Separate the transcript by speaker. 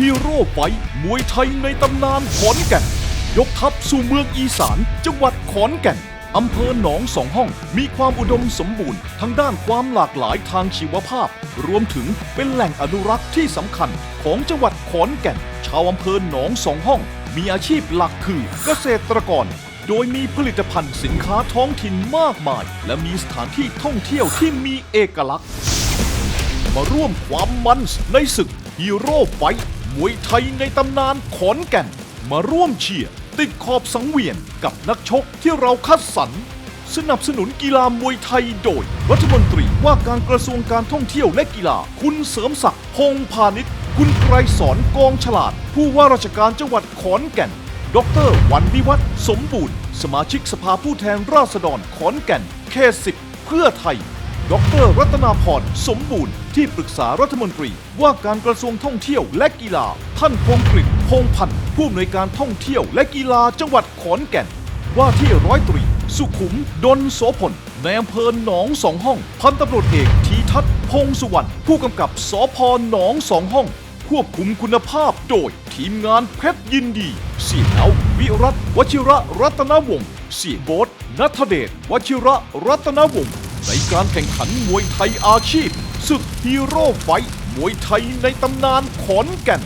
Speaker 1: ฮีโร่ไฟมวยไทยในตำนานขอนแก่น ยกทัพสู่เมืองอีสาน จังหวัดขอนแก่นอำเภอหนองสองห้อง มีความอุดมสมบูรณ์ทั้งด้านความหลากหลายทางชีวภาพ รวมถึงเป็นแหล่งอนุรักษ์ที่สำคัญของจังหวัดขอนแก่น ชาวอำเภอหนองสองห้อง มีอาชีพหลักคือเกษตรกร โดยมีผลิตภัณฑ์สินค้าท้องถิ่นมากมาย และมีสถานที่ท่องเที่ยวที่มีเอกลักษณ์ มาร่วมความมันในศึกฮีโร่ไฟ มวยไทยในตำนานขอนแก่น มาร่วมเชียร์ติดขอบสังเวียนกับนักชกที่เราคัดสรร สนับสนุนกีฬามวยไทยโดย รัฐมนตรีว่าการกระทรวงการท่องเที่ยวและกีฬา คุณเสริมศักดิ์พงษ์พาณิชย์ คุณไกรสอนกองฉลาด ผู้ว่าราชการจังหวัดขอนแก่น ดรวันวิวัฒน์สมบูรณ์ สมาชิกสภาผู้แทนราษฎรขอนแก่นเขตสิบเพื่อไทย ดรรัตนาพรสมบูรณ์ที่ปรึกษารัฐมนตรี ว่าการกระทรวงท่องเที่ยวและกีฬา ท่านพงกฤษพงพันธ์ผู้อำนวยการท่องเที่ยวและกีฬาจังหวัดขอนแก่น ว่าที่ร้อยตรี สุขุม ดนโสพลในอำเภอหนองสองห้อง พันตำรวจเอกทีทัศน์พงสุวรรณผู้กำกับสพหนองสองห้อง ควบคุมคุณภาพโดยทีมงานเพชรยินดี เสียเหนาวิรัตวชิระรัตนวงศ์เสียโบทนัทเดชวชิระรัตนวงศ์ ในการแข่งขันมวยไทยอาชีพศึกฮีโร่ไฟมวยไทยในตำนานขอนแก่น